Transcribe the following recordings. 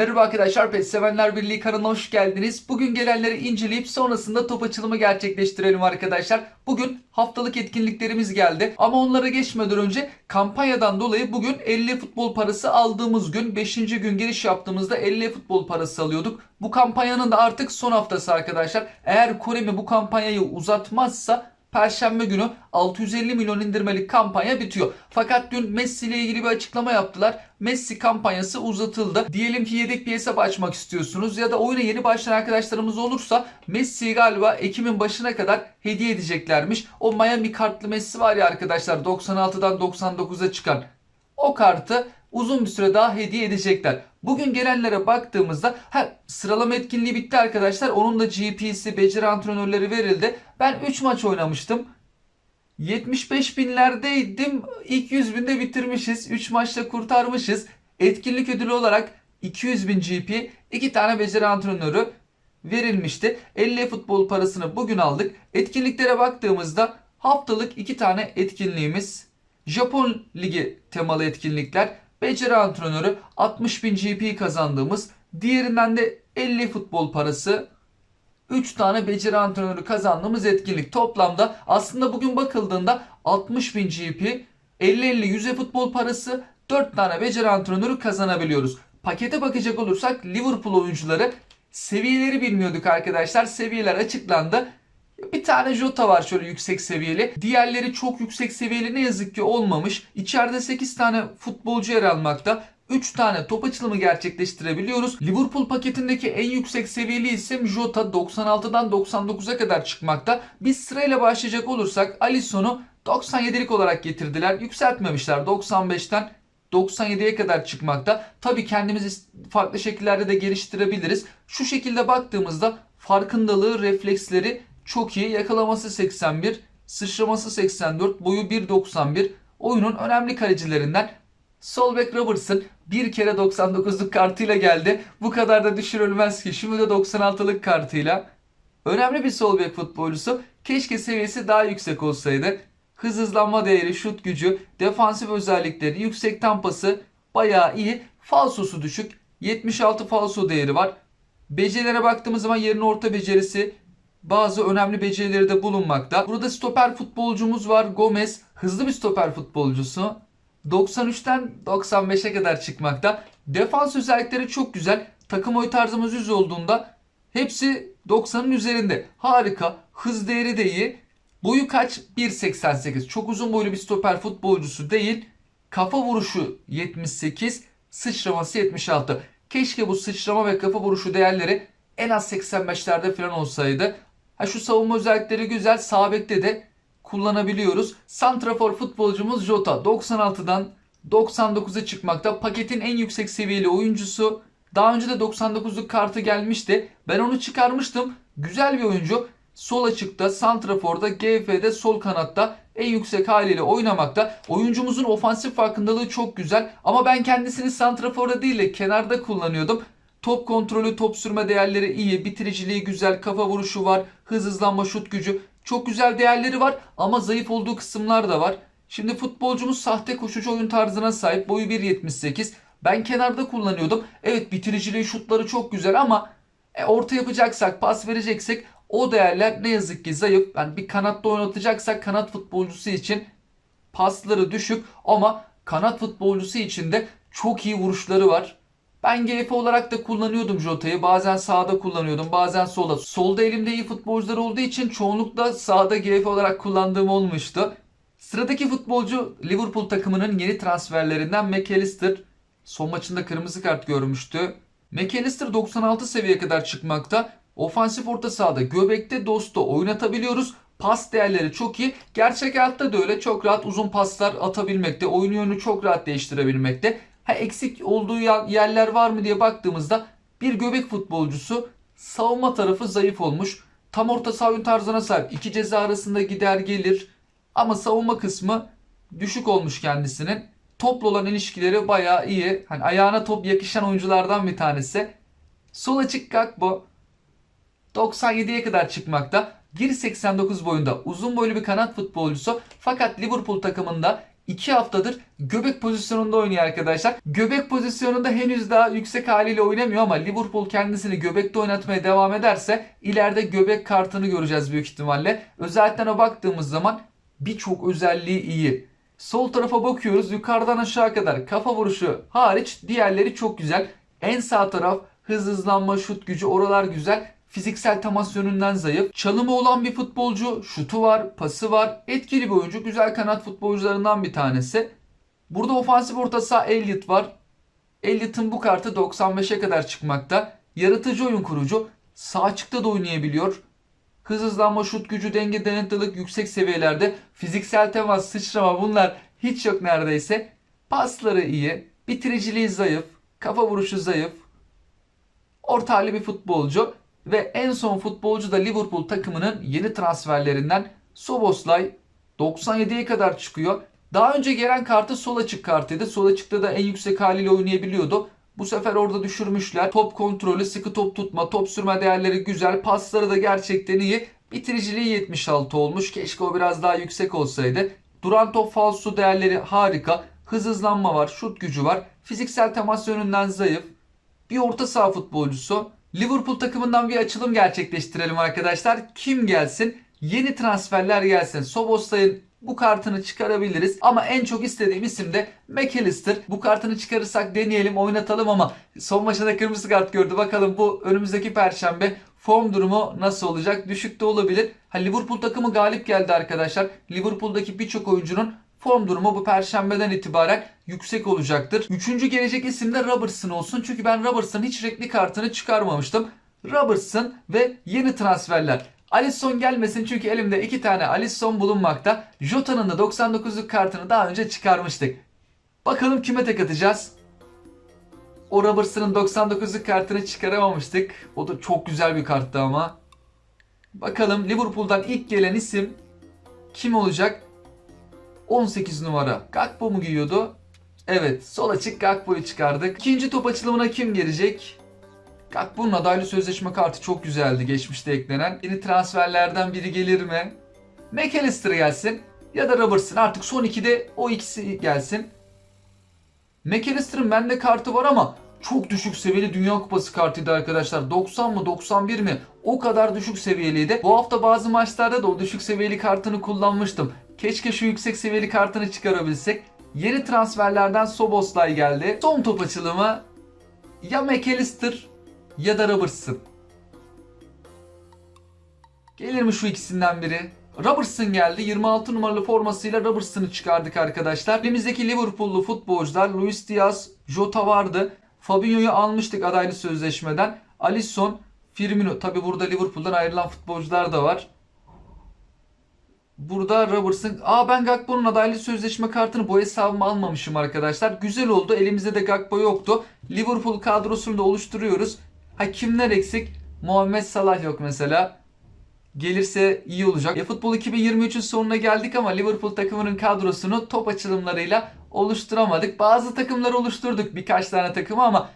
Merhaba arkadaşlar, PES Sevenler Birliği kanalına hoş geldiniz. Bugün gelenleri inceleyip sonrasında top açılımı gerçekleştirelim arkadaşlar. Bugün haftalık etkinliklerimiz geldi. Ama onlara geçmeden önce kampanyadan dolayı bugün 50 futbol parası aldığımız gün 5. gün giriş yaptığımızda 50 futbol parası alıyorduk. Bu kampanyanın da artık son haftası arkadaşlar. Eğer Koremi bu kampanyayı uzatmazsa Perşembe günü 650 milyon indirmelik kampanya bitiyor. Fakat dün Messi ile ilgili bir açıklama yaptılar. Messi kampanyası uzatıldı. Diyelim ki yedek bir hesap açmak istiyorsunuz ya da oyuna yeni başlayan arkadaşlarımız olursa Messi'yi galiba Ekim'in başına kadar hediye edeceklermiş. O Miami kartlı Messi var ya arkadaşlar 96'dan 99'a çıkan. O kartı uzun bir süre daha hediye edecekler. Bugün gelenlere baktığımızda ha, sıralama etkinliği bitti arkadaşlar. Onun da GP'si, beceri antrenörleri verildi. Ben 3 maç oynamıştım. 75 binlerdeydim. İlk 100 binde bitirmişiz. 3 maçta kurtarmışız. Etkinlik ödülü olarak 200 bin GP, 2 tane beceri antrenörü verilmişti. 50 futbol parasını bugün aldık. Etkinliklere baktığımızda haftalık 2 tane etkinliğimiz. Japon Ligi temalı etkinlikler. Beceri antrenörü 60 bin GP kazandığımız. Diğerinden de 50 futbol parası 3 tane beceri antrenörü kazandığımız etkinlik. Toplamda aslında bugün bakıldığında 60 bin GP, 50-50 yüze futbol parası, 4 tane beceri antrenörü kazanabiliyoruz. Pakete bakacak olursak Liverpool oyuncuları seviyeleri bilmiyorduk arkadaşlar. Seviyeler açıklandı. Bir tane Jota var şöyle yüksek seviyeli. Diğerleri çok yüksek seviyeli ne yazık ki olmamış. İçeride 8 tane futbolcu yer almakta. 3 tane top açılımı gerçekleştirebiliyoruz. Liverpool paketindeki en yüksek seviyeli isim Jota 96'dan 99'a kadar çıkmakta. Biz sırayla başlayacak olursak Alisson'u 97'lik olarak getirdiler. Yükseltmemişler 95'ten 97'ye kadar çıkmakta. Tabii kendimizi farklı şekillerde de geliştirebiliriz. Şu şekilde baktığımızda farkındalığı, refleksleri çok iyi. Yakalaması 81, sıçraması 84, boyu 1.91. Oyunun önemli kalecilerinden Sol bek Robertson bir kere 99'luk kartıyla geldi. Bu kadar da düşürülmez ki. Şimdi de 96'lık kartıyla. Önemli bir sol bek futbolcusu. Keşke seviyesi daha yüksek olsaydı. Hız hızlanma değeri, şut gücü, defansif özellikleri, yüksek tampası bayağı iyi. Falsosu düşük. 76 falso değeri var. Becerilere baktığımız zaman yerin orta becerisi, bazı önemli becerileri de bulunmakta. Burada stoper futbolcumuz var. Gomez hızlı bir stoper futbolcusu. 93'ten 95'e kadar çıkmakta. Defans özellikleri çok güzel. Takım oy tarzımız 100 olduğunda hepsi 90'ın üzerinde. Harika. Hız değeri de iyi. Boyu kaç? 1.88. Çok uzun boylu bir stoper futbolcusu değil. Kafa vuruşu 78. Sıçraması 76. Keşke bu sıçrama ve kafa vuruşu değerleri en az 85'lerde falan olsaydı. Ha şu savunma özellikleri güzel. Sağ de kullanabiliyoruz. Santrafor futbolcumuz Jota 96'dan 99'a çıkmakta. Paketin en yüksek seviyeli oyuncusu. Daha önce de 99'luk kartı gelmişti. Ben onu çıkarmıştım. Güzel bir oyuncu. Sol açıkta, santraforda, GF'de, sol kanatta en yüksek haliyle oynamakta. Oyuncumuzun ofansif farkındalığı çok güzel. Ama ben kendisini santraforda değil de kenarda kullanıyordum. Top kontrolü, top sürme değerleri iyi, bitiriciliği güzel, kafa vuruşu var, hız hızlanma, şut gücü. Çok güzel değerleri var ama zayıf olduğu kısımlar da var. Şimdi futbolcumuz sahte koşucu oyun tarzına sahip. Boyu 1.78. Ben kenarda kullanıyordum. Evet bitiriciliği şutları çok güzel ama e, orta yapacaksak, pas vereceksek o değerler ne yazık ki zayıf. Yani bir kanatta oynatacaksak kanat futbolcusu için pasları düşük ama kanat futbolcusu için de çok iyi vuruşları var. Ben GF olarak da kullanıyordum Jota'yı. Bazen sağda kullanıyordum, bazen solda. Solda elimde iyi futbolcular olduğu için çoğunlukla sağda GF olarak kullandığım olmuştu. Sıradaki futbolcu Liverpool takımının yeni transferlerinden McAllister. Son maçında kırmızı kart görmüştü. McAllister 96 seviyeye kadar çıkmakta. Ofansif orta sahada göbekte dostu oynatabiliyoruz. Pas değerleri çok iyi. Gerçek hayatta da öyle çok rahat uzun paslar atabilmekte. Oyun yönünü çok rahat değiştirebilmekte. Ha, eksik olduğu yerler var mı diye baktığımızda bir göbek futbolcusu savunma tarafı zayıf olmuş. Tam orta saha tarzına sahip. İki ceza arasında gider gelir. Ama savunma kısmı düşük olmuş kendisinin. Topla olan ilişkileri bayağı iyi. Hani ayağına top yakışan oyunculardan bir tanesi. Sol açık Gakpo 97'ye kadar çıkmakta. 1.89 boyunda uzun boylu bir kanat futbolcusu. Fakat Liverpool takımında 2 haftadır göbek pozisyonunda oynuyor arkadaşlar. Göbek pozisyonunda henüz daha yüksek haliyle oynamıyor ama Liverpool kendisini göbekte oynatmaya devam ederse ileride göbek kartını göreceğiz büyük ihtimalle. Özellikle baktığımız zaman birçok özelliği iyi. Sol tarafa bakıyoruz yukarıdan aşağı kadar kafa vuruşu hariç diğerleri çok güzel. En sağ taraf hız hızlanma şut gücü oralar güzel. Fiziksel temas yönünden zayıf. Çalımı olan bir futbolcu. Şutu var, pası var. Etkili bir oyuncu. Güzel kanat futbolcularından bir tanesi. Burada ofansif orta saha Elliot var. Elliot'ın bu kartı 95'e kadar çıkmakta. Yaratıcı oyun kurucu. Sağ açıkta da oynayabiliyor. Hız hızlanma, şut gücü, denge, dayanıklılık yüksek seviyelerde. Fiziksel temas, sıçrama bunlar hiç yok neredeyse. Pasları iyi. Bitiriciliği zayıf. Kafa vuruşu zayıf. Orta bir futbolcu. Ve en son futbolcu da Liverpool takımının yeni transferlerinden Soboslay 97'ye kadar çıkıyor. Daha önce gelen kartı sol açık kartıydı. Sol açıkta da en yüksek haliyle oynayabiliyordu. Bu sefer orada düşürmüşler. Top kontrolü, sıkı top tutma, top sürme değerleri güzel. Pasları da gerçekten iyi. Bitiriciliği 76 olmuş. Keşke o biraz daha yüksek olsaydı. Duran top falso değerleri harika. Hız hızlanma var, şut gücü var. Fiziksel temas yönünden zayıf. Bir orta saha futbolcusu. Liverpool takımından bir açılım gerçekleştirelim arkadaşlar. Kim gelsin? Yeni transferler gelsin. Soboslay'ın bu kartını çıkarabiliriz. Ama en çok istediğim isim de McAllister. Bu kartını çıkarırsak deneyelim oynatalım ama son maçta kırmızı kart gördü. Bakalım bu önümüzdeki perşembe form durumu nasıl olacak? Düşük de olabilir. Ha, Liverpool takımı galip geldi arkadaşlar. Liverpool'daki birçok oyuncunun form durumu bu perşembeden itibaren yüksek olacaktır. Üçüncü gelecek isim de Robertson olsun. Çünkü ben Robertson'ın hiç renkli kartını çıkarmamıştım. Robertson ve yeni transferler. Alisson gelmesin çünkü elimde iki tane Alisson bulunmakta. Jota'nın da 99'luk kartını daha önce çıkarmıştık. Bakalım kime tek atacağız? O Robertson'ın 99'luk kartını çıkaramamıştık. O da çok güzel bir karttı ama. Bakalım Liverpool'dan ilk gelen isim kim olacak? 18 numara. Gakpo mu giyiyordu? Evet. Sol açık Gakpo'yu çıkardık. İkinci top açılımına kim gelecek? Gakpo'nun adaylı sözleşme kartı çok güzeldi geçmişte eklenen. Yeni transferlerden biri gelir mi? McAllister gelsin ya da Robertson. Artık son ikide o ikisi gelsin. McAllister'ın bende kartı var ama çok düşük seviyeli Dünya Kupası kartıydı arkadaşlar. 90 mı 91 mi? O kadar düşük seviyeliydi. Bu hafta bazı maçlarda da o düşük seviyeli kartını kullanmıştım. Keşke şu yüksek seviyeli kartını çıkarabilsek. Yeni transferlerden Soboslay geldi. Son top açılımı ya McAllister ya da Robertson. Gelir mi şu ikisinden biri? Robertson geldi. 26 numaralı formasıyla Robertson'ı çıkardık arkadaşlar. Elimizdeki Liverpool'lu futbolcular Luis Diaz, Jota vardı. Fabinho'yu almıştık adaylı sözleşmeden. Alisson, Firmino. Tabi burada Liverpool'dan ayrılan futbolcular da var. Burada Robertson. Aa ben Gakpo'nun adaylı sözleşme kartını bu hesabıma almamışım arkadaşlar. Güzel oldu. Elimizde de Gakpo yoktu. Liverpool kadrosunu da oluşturuyoruz. Ha kimler eksik? Muhammed Salah yok mesela. Gelirse iyi olacak. E, futbol 2023'ün sonuna geldik ama Liverpool takımının kadrosunu top açılımlarıyla oluşturamadık. Bazı takımları oluşturduk birkaç tane takımı ama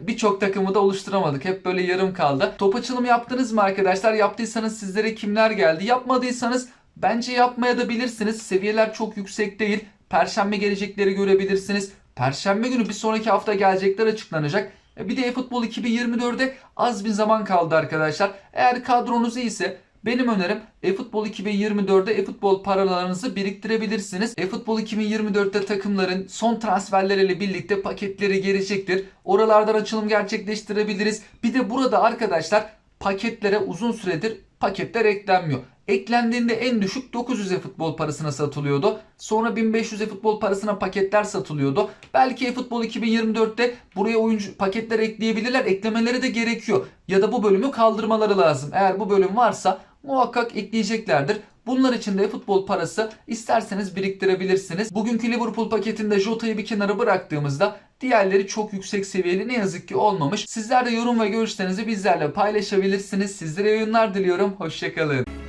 birçok takımı da oluşturamadık. Hep böyle yarım kaldı. Top açılımı yaptınız mı arkadaşlar? Yaptıysanız sizlere kimler geldi? Yapmadıysanız bence yapmaya da bilirsiniz. Seviyeler çok yüksek değil. Perşembe gelecekleri görebilirsiniz. Perşembe günü bir sonraki hafta gelecekler açıklanacak. E, Bir de eFootball 2024'e az bir zaman kaldı arkadaşlar. Eğer kadronuz iyiyse benim önerim eFootball 2024'de eFootball paralarınızı biriktirebilirsiniz. eFootball 2024'te takımların son transferleriyle birlikte paketleri gelecektir. Oralardan açılım gerçekleştirebiliriz. Bir de burada arkadaşlar paketlere uzun süredir paketler eklenmiyor. Eklendiğinde en düşük 900 e-futbol parasına satılıyordu. Sonra 1500 e-futbol parasına paketler satılıyordu. Belki e-futbol 2024'te buraya oyuncu paketler ekleyebilirler. Eklemeleri de gerekiyor. Ya da bu bölümü kaldırmaları lazım. Eğer bu bölüm varsa muhakkak ekleyeceklerdir. Bunlar için de futbol parası isterseniz biriktirebilirsiniz. Bugünkü Liverpool paketinde Jota'yı bir kenara bıraktığımızda diğerleri çok yüksek seviyeli ne yazık ki olmamış. Sizler de yorum ve görüşlerinizi bizlerle paylaşabilirsiniz. Sizlere yayınlar diliyorum. Hoşçakalın.